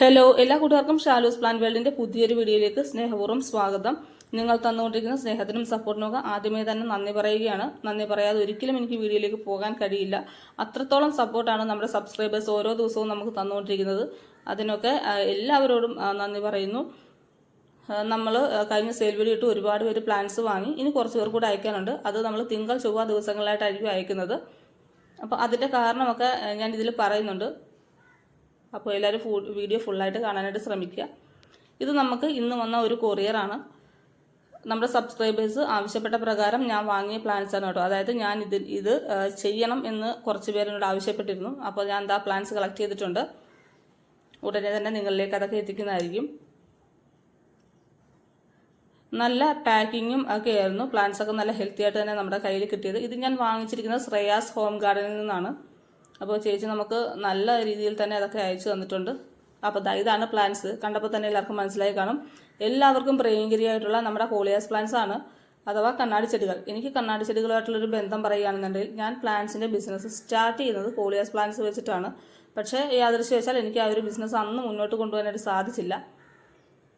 Hello എല്ലാ കൂട്ടുകാർക്കും Shalu's plan വേൾഡിന്റെ പുതിയൊരു വീഡിയോയിലേക്ക് സ്നേഹപൂർവം സ്വാഗതം. നിങ്ങൾ തന്നുകൊണ്ടിരിക്കുന്ന സ്നേഹത്തിനും സപ്പോർട്ടിനും ഒക്കെ ആദ്യമേ തന്നെ നന്ദി പറയുകയാണ്. നന്ദി പറയാതെ ഒരിക്കലും എനിക്ക് വീഡിയോയിലേക്ക് പോകാൻ കഴിയില്ല. അത്രത്തോളം സപ്പോർട്ടാണ് നമ്മുടെ സബ്സ്ക്രൈബേഴ്സ് ഓരോ ദിവസവും നമുക്ക് തന്നുകൊണ്ടിരിക്കുന്നത്. അതിനൊക്കെ എല്ലാവരോടും നന്ദി പറയുന്നു. നമ്മൾ കഴിഞ്ഞ സെയിൽ വീഡിയോ ഇട്ട് ഒരുപാട് പേര് പ്ലാൻസ് വാങ്ങി. ഇനി കുറച്ച് പേർ കൂടെ അയക്കാനുണ്ട്. അത് നമ്മൾ തിങ്കൾ ചൊവ്വ ദിവസങ്ങളിലായിട്ടായിരിക്കും അയക്കുന്നത്. അപ്പോൾ അതിന്റെ കാരണമൊക്കെ ഞാൻ ഇതിൽ പറയുന്നുണ്ട്. അപ്പോൾ എല്ലാവരും ഫു വീഡിയോ ഫുള്ളായിട്ട് കാണാനായിട്ട് ശ്രമിക്കുക. ഇത് നമുക്ക് ഇന്ന് വന്ന ഒരു കൊറിയറാണ് നമ്മുടെ സബ്സ്ക്രൈബേഴ്സ് ആവശ്യപ്പെട്ട പ്രകാരം ഞാൻ വാങ്ങിയ പ്ലാൻസ് ആണ് കേട്ടോ. അതായത് ഞാൻ ഇത് ഇത് ചെയ്യണം എന്ന് കുറച്ച് പേരോട് ആവശ്യപ്പെട്ടിരുന്നു. അപ്പോൾ ഞാൻ എന്താ പ്ലാൻസ് കളക്ട് ചെയ്തിട്ടുണ്ട്. ഉടനെ തന്നെ നിങ്ങളിലേക്ക് അതൊക്കെ എത്തിക്കുന്നതായിരിക്കും. നല്ല പാക്കിങ്ങും ഒക്കെ ആയിരുന്നു. പ്ലാന്റ്സ് ഒക്കെ നല്ല ഹെൽത്തി ആയിട്ട് തന്നെ നമ്മുടെ കയ്യിൽ കിട്ടിയത്. ഇത് ഞാൻ വാങ്ങിച്ചിരിക്കുന്നത് ശ്രേയാസ് ഹോം ഗാർഡനിൽ നിന്നാണ്. അപ്പോൾ ചേച്ചി നമുക്ക് നല്ല രീതിയിൽ തന്നെ അതൊക്കെ അയച്ചു തന്നിട്ടുണ്ട്. അപ്പോൾ ഇതാണ് പ്ലാൻസ് കണ്ടപ്പോൾ തന്നെ എല്ലാവർക്കും മനസ്സിലായി കാണും. എല്ലാവർക്കും പ്രിയങ്കരിയായിട്ടുള്ള നമ്മുടെ കോളിയാസ് പ്ലാൻസ് ആണ്. അഥവാ കണ്ണാടി ചെടികൾ. എനിക്ക് കണ്ണാടി ചെടികളുമായിട്ടുള്ളൊരു ബന്ധം പറയുകയാണെന്നുണ്ടെങ്കിൽ ഞാൻ പ്ലാന്റ്സിന്റെ ബിസിനസ് സ്റ്റാർട്ട് ചെയ്യുന്നത് കോളിയാസ് പ്ലാന്റ്സ് വെച്ചിട്ടാണ്. പക്ഷേ യാദൃശ്യം എനിക്ക് ആ ഒരു ബിസിനസ് അന്ന് മുന്നോട്ട് കൊണ്ടുപോകാനായിട്ട് സാധിച്ചില്ല.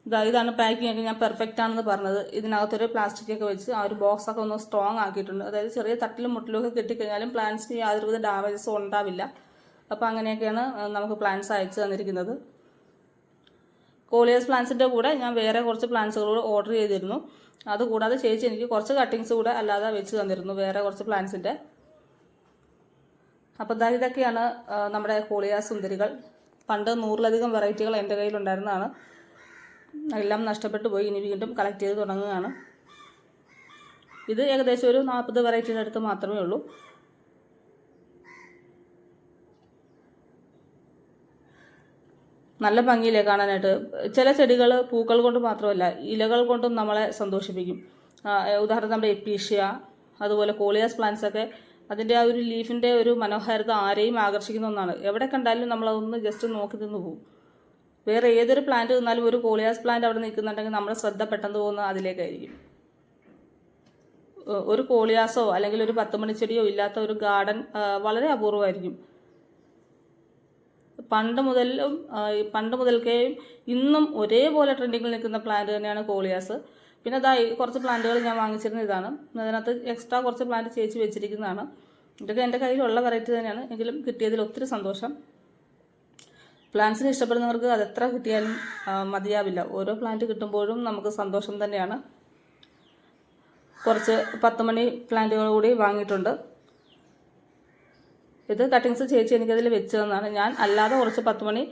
ഇതാ ഇതാണ് പാക്കിംഗ് ഒക്കെ ഞാൻ പെർഫെക്റ്റ് ആണെന്ന് പറഞ്ഞത്. ഇതിനകത്തൊരു പ്ലാസ്റ്റിക് ഒക്കെ വെച്ച് ആ ഒരു ബോക്സ് ഒക്കെ ഒന്ന് സ്ട്രോങ് ആക്കിയിട്ടുണ്ട്. അതായത് ചെറിയ തട്ടിലും മുട്ടിലും ഒക്കെ കിട്ടിക്കഴിഞ്ഞാലും പ്ലാന്റ്സിന് യാതൊരുവിധ ഡാമേജസും ഉണ്ടാവില്ല. അപ്പോൾ അങ്ങനെയൊക്കെയാണ് നമുക്ക് പ്ലാന്റ്സ് അയച്ചു തന്നിരിക്കുന്നത്. കോളിയേഴ്സ് പ്ലാന്റ്സിന്റെ കൂടെ ഞാൻ വേറെ കുറച്ച് പ്ലാന്റ്സുകൾ ഓർഡർ ചെയ്തിരുന്നു. അതുകൂടാതെ ചേച്ചി എനിക്ക് കുറച്ച് കട്ടിങ്സ് കൂടെ അല്ലാതെ വെച്ച് തന്നിരുന്നു വേറെ കുറച്ച് പ്ലാന്റ്സിന്റെ അപ്പോൾ ദാ ഇതൊക്കെയാണ് നമ്മുടെ കോളിയ സുന്ദരികൾ. പണ്ട് നൂറിലധികം വെറൈറ്റികൾ എന്റെ കയ്യിലുണ്ടായിരുന്നതാണ്. എല്ലാം നഷ്ടപ്പെട്ടു പോയി. ഇനി വീണ്ടും കളക്ട് ചെയ്ത് തുടങ്ങുകയാണ്. ഇത് ഏകദേശം ഒരു നാൽപ്പത് വെറൈറ്റിയുടെ അടുത്ത് മാത്രമേ ഉള്ളൂ. നല്ല ഭംഗിയില്ലേ കാണാനായിട്ട്. ചില ചെടികൾ പൂക്കൾ കൊണ്ട് മാത്രമല്ല ഇലകൾ കൊണ്ടും നമ്മളെ സന്തോഷിപ്പിക്കും. ഉദാഹരണം നമ്മുടെ എപ്പീഷ്യ അതുപോലെ കോളിയാസ് പ്ലാന്റ്സ് ഒക്കെ അതിന്റെ ആ ഒരു ലീഫിന്റെ ഒരു മനോഹാരിത ആരെയും ആകർഷിക്കുന്ന ഒന്നാണ്. എവിടെ കണ്ടാലും നമ്മളതൊന്ന് ജസ്റ്റ് നോക്കി നിന്ന് പോകും വേറെ ഏതൊരു പ്ലാന്റ് നിന്നാലും ഒരു കോളിയാസ് പ്ലാന്റ് അവിടെ നിൽക്കുന്നുണ്ടെങ്കിൽ നമ്മുടെ ശ്രദ്ധ പെട്ടെന്ന് പോകുന്നത് അതിലേക്കായിരിക്കും. ഒരു കോളിയാസോ അല്ലെങ്കിൽ ഒരു പത്ത് മണിച്ചെടിയോ ഇല്ലാത്ത ഒരു ഗാർഡൻ വളരെ അപൂർവമായിരിക്കും. പണ്ട് മുതലും പണ്ട് മുതൽക്കേയും ഇന്നും ഒരേപോലെ ട്രെൻഡിങ്ങിൽ നിൽക്കുന്ന പ്ലാന്റ് തന്നെയാണ് കോളിയാസ്. പിന്നെ അതായി കുറച്ച് പ്ലാന്റുകൾ ഞാൻ വാങ്ങിച്ചിരുന്ന ഇതാണ്. അതിനകത്ത് എക്സ്ട്രാ കുറച്ച് പ്ലാന്റ് ചേച്ചി വെച്ചിരിക്കുന്നതാണ്. ഇതൊക്കെ എന്റെ കയ്യിലുള്ള വെറൈറ്റി തന്നെയാണ്. എങ്കിലും കിട്ടിയതിൽ ഒത്തിരി സന്തോഷം. പ്ലാന്റ്സിനെ ഇഷ്ടപ്പെടുന്നവർക്ക് അത് എത്ര കിട്ടിയാലും മതിയാവില്ല. ഓരോ പ്ലാന്റ് കിട്ടുമ്പോഴും നമുക്ക് സന്തോഷം തന്നെയാണ്. കുറച്ച് പത്ത് മണി പ്ലാന്റുകൾ കൂടി വാങ്ങിയിട്ടുണ്ട്. ഇത് കട്ടിങ്സ് ചേച്ചി എനിക്കതിൽ വെച്ച് തന്നാണ് ഞാൻ അല്ലാതെ കുറച്ച് പത്ത് മണി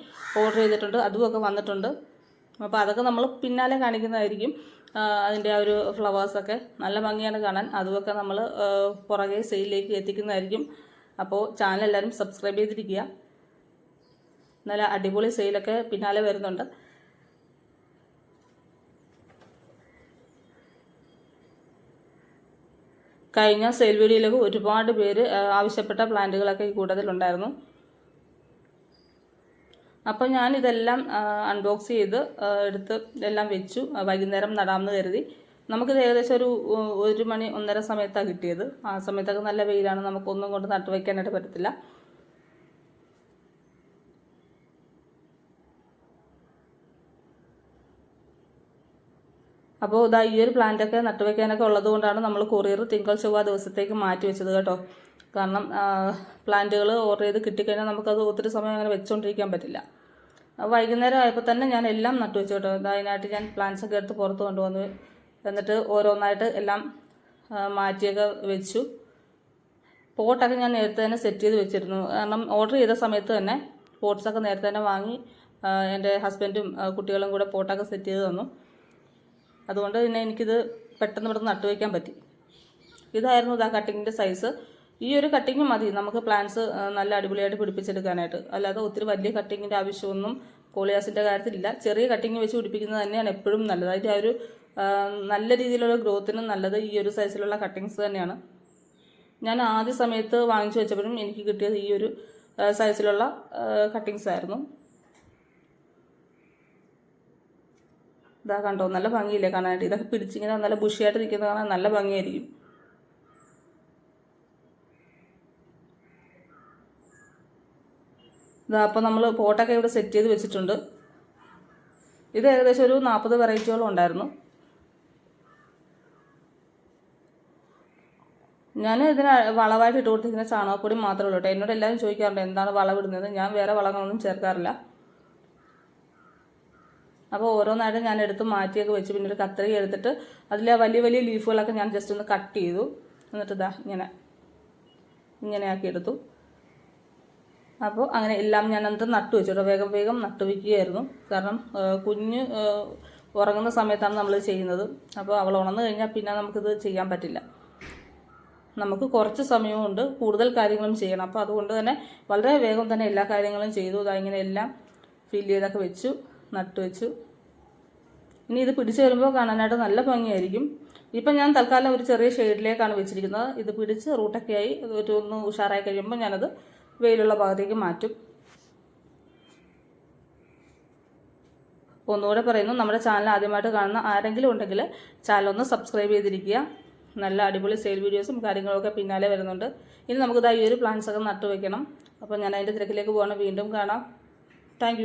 ഓർഡർ ചെയ്തിട്ടുണ്ട്. അതുമൊക്കെ വന്നിട്ടുണ്ട്. അപ്പോൾ അതൊക്കെ നമ്മൾ പിന്നാലെ കാണിക്കുന്നതായിരിക്കും അതിന്റെ ആ ഒരു ഫ്ലവേഴ്സൊക്കെ നല്ല ഭംഗിയാണ് കാണാൻ. അതുമൊക്കെ നമ്മൾ പുറകെ സെയിലിലേക്ക് എത്തിക്കുന്നതായിരിക്കും. അപ്പോൾ ചാനൽ എല്ലാവരും സബ്സ്ക്രൈബ് ചെയ്തിരിക്കുക. നല്ല അടിപൊളി സെയിലൊക്കെ പിന്നാലെ വരുന്നുണ്ട്. കഴിഞ്ഞ സെയിൽ വീഡിയോയിലൊക്കെ ഒരുപാട് പേര് ആവശ്യപ്പെട്ട പ്ലാന്റുകളൊക്കെ ഈ കൂട്ടത്തിലുണ്ടായിരുന്നു അപ്പോൾ ഞാൻ ഇതെല്ലാം അൺബോക്സ് ചെയ്ത് എടുത്ത് എല്ലാം വെച്ചു. വൈകുന്നേരം നടാമെന്ന് കരുതി. നമുക്കിത് ഏകദേശം ഒരു ഒരു മണി ഒന്നര സമയത്താണ് കിട്ടിയത്. ആ സമയത്തൊക്കെ നല്ല വെയിലാണ്. നമുക്കൊന്നും കൊണ്ട് നട്ടുവയ്ക്കാനായിട്ട് പറ്റത്തില്ല. അപ്പോൾ ഇതാ ഈ ഒരു പ്ലാന്റൊക്കെ നട്ടുവെക്കാനൊക്കെ ഉള്ളത് കൊണ്ടാണ് നമ്മൾ കൊറിയർ തിങ്കൾ ചൊവ്വ ദിവസത്തേക്ക് മാറ്റി വെച്ചത് കേട്ടോ. കാരണം പ്ലാന്റുകൾ ഓർഡർ ചെയ്ത് കിട്ടിക്കഴിഞ്ഞാൽ നമുക്കത് ഒത്തിരി സമയം അങ്ങനെ വെച്ചുകൊണ്ടിരിക്കാൻ പറ്റില്ല. വൈകുന്നേരം ആയപ്പോൾ തന്നെ ഞാൻ എല്ലാം നട്ടു വെച്ചു കേട്ടോ. അതിനായിട്ട് ഞാൻ പ്ലാന്റ്സ് ഒക്കെ എടുത്ത് പുറത്ത് കൊണ്ടുവന്നു. എന്നിട്ട് ഓരോന്നായിട്ട് എല്ലാം മാറ്റിയൊക്കെ വെച്ചു. പോട്ടൊക്കെ ഞാൻ നേരത്തെ തന്നെ സെറ്റ് ചെയ്ത് വെച്ചിരുന്നു. കാരണം ഓർഡർ ചെയ്ത സമയത്ത് തന്നെ പോട്ട്സൊക്കെ നേരത്തെ തന്നെ വാങ്ങി എന്റെ ഹസ്ബൻഡും കുട്ടികളും കൂടെ പോട്ടൊക്കെ സെറ്റ് ചെയ്ത് തന്നു. അതുകൊണ്ട് പിന്നെ എനിക്കിത് പെട്ടെന്ന് ഇവിടെ നട്ടു വയ്ക്കാൻ പറ്റി. ഇതായിരുന്നു ഇതാ കട്ടിങ്ങിന്റെ സൈസ് ഈ ഒരു കട്ടിങ് മതി. നമുക്ക് പ്ലാന്റ്സ് നല്ല അടിപൊളിയായിട്ട് പിടിപ്പിച്ചെടുക്കാനായിട്ട്. അല്ലാതെ ഒത്തിരി വലിയ കട്ടിങ്ങിന്റെ ആവശ്യമൊന്നും കോളിയാസിന്റെ കാര്യത്തിലില്ല. ചെറിയ കട്ടിങ് വെച്ച് പിടിപ്പിക്കുന്നത് തന്നെയാണ് എപ്പോഴും നല്ലത്. അതിന്റെ ആ ഒരു നല്ല രീതിയിലുള്ള ഗ്രോത്തിനും നല്ലത് ഈ ഒരു സൈസിലുള്ള കട്ടിങ്സ് തന്നെയാണ്. ഞാൻ ആദ്യ സമയത്ത് വാങ്ങിച്ചു വെച്ചപ്പോഴും എനിക്ക് കിട്ടിയത് ഈ ഒരു സൈസിലുള്ള കട്ടിങ്സ് ആയിരുന്നു. ഇതാ കണ്ടോ നല്ല ഭംഗിയില്ലേ കാണാനായിട്ട്? ഇതൊക്കെ പിടിച്ചിങ്ങനെ നല്ല ബുഷിയായിട്ട് നിൽക്കുന്നത് കാണാൻ നല്ല ഭംഗിയായിരിക്കും. ഇതാ അപ്പോൾ നമ്മൾ പോട്ടൊക്കെ ഇവിടെ സെറ്റ് ചെയ്ത് വെച്ചിട്ടുണ്ട്. ഇത് ഏകദേശം ഒരു നാൽപ്പത് വെറൈറ്റികളും ഉണ്ടായിരുന്നു. ഞാൻ ഇതിന് വളമായിട്ട് ഇട്ട് കൊടുത്തിരിക്കുന്ന ചാണകപ്പൊടി മാത്രമേ ഉള്ളൂ കേട്ടോ. എന്നോട് എല്ലാവരും ചോദിക്കാറുണ്ട് എന്താണ് വളമിടുന്നത്? ഞാൻ വേറെ വളങ്ങളൊന്നും ചേർക്കാറില്ല. അപ്പോൾ ഓരോന്നായിട്ട് ഞാൻ എടുത്ത് മാറ്റിയൊക്കെ വെച്ച്. പിന്നെ ഒരു കത്രിക എടുത്തിട്ട് അതിലെ വലിയ വലിയ ലീഫുകളൊക്കെ ഞാൻ ജസ്റ്റ് ഒന്ന് കട്ട് ചെയ്തു. എന്നിട്ട് ഇതാ ഇങ്ങനെ ഇങ്ങനെയാക്കി എടുത്തു. അപ്പോൾ അങ്ങനെ എല്ലാം ഞാൻ എന്നിട്ട് നട്ടു വെച്ചു വേഗം വേഗം നട്ടു വയ്ക്കുകയായിരുന്നു കാരണം കുഞ്ഞ് ഉറങ്ങുന്ന സമയത്താണ് നമ്മൾ ചെയ്യുന്നത്. അപ്പോൾ അവൾ ഉണർന്നു കഴിഞ്ഞാൽ പിന്നെ നമുക്കിത് ചെയ്യാൻ പറ്റില്ല. നമുക്ക് കുറച്ച് സമയമുണ്ട് കൂടുതൽ കാര്യങ്ങളും ചെയ്യണം. അപ്പോൾ അതുകൊണ്ട് തന്നെ വളരെ വേഗം തന്നെ എല്ലാ കാര്യങ്ങളും ചെയ്തു. ഇതാ ഇങ്ങനെ എല്ലാം ഫില്ല് ചെയ്തൊക്കെ വെച്ചു. നട്ടു വെച്ചു ഇനി ഇത് പിടിച്ചു വരുമ്പോൾ കാണാനായിട്ട് നല്ല ഭംഗിയായിരിക്കും. ഇപ്പം ഞാൻ തൽക്കാലം ഒരു ചെറിയ ഷെയ്ഡിലേക്കാണ് വെച്ചിരിക്കുന്നത്. ഇത് പിടിച്ച് റൂട്ടൊക്കെ ആയി ഒരു ഒന്ന് ഉഷാറായി കഴിയുമ്പോൾ ഞാനത് വെയിലുള്ള ഭാഗത്തേക്ക് മാറ്റും. ഒന്നുകൂടെ പറയുന്നു നമ്മുടെ ചാനൽ ആദ്യമായിട്ട് കാണുന്ന ആരെങ്കിലും ഉണ്ടെങ്കിൽ ചാനൽ ഒന്ന് സബ്സ്ക്രൈബ് ചെയ്തിരിക്കുക. നല്ല അടിപൊളി സെയിൽ വീഡിയോസും കാര്യങ്ങളൊക്കെ പിന്നാലെ വരുന്നുണ്ട്. ഇനി നമുക്കിതായി ഈ ഒരു പ്ലാന്റ്സ് ഒക്കെ നട്ടു വെക്കണം അപ്പോൾ ഞാൻ അതിന്റെ തിരക്കിലേക്ക് പോകണം വീണ്ടും കാണാം. താങ്ക്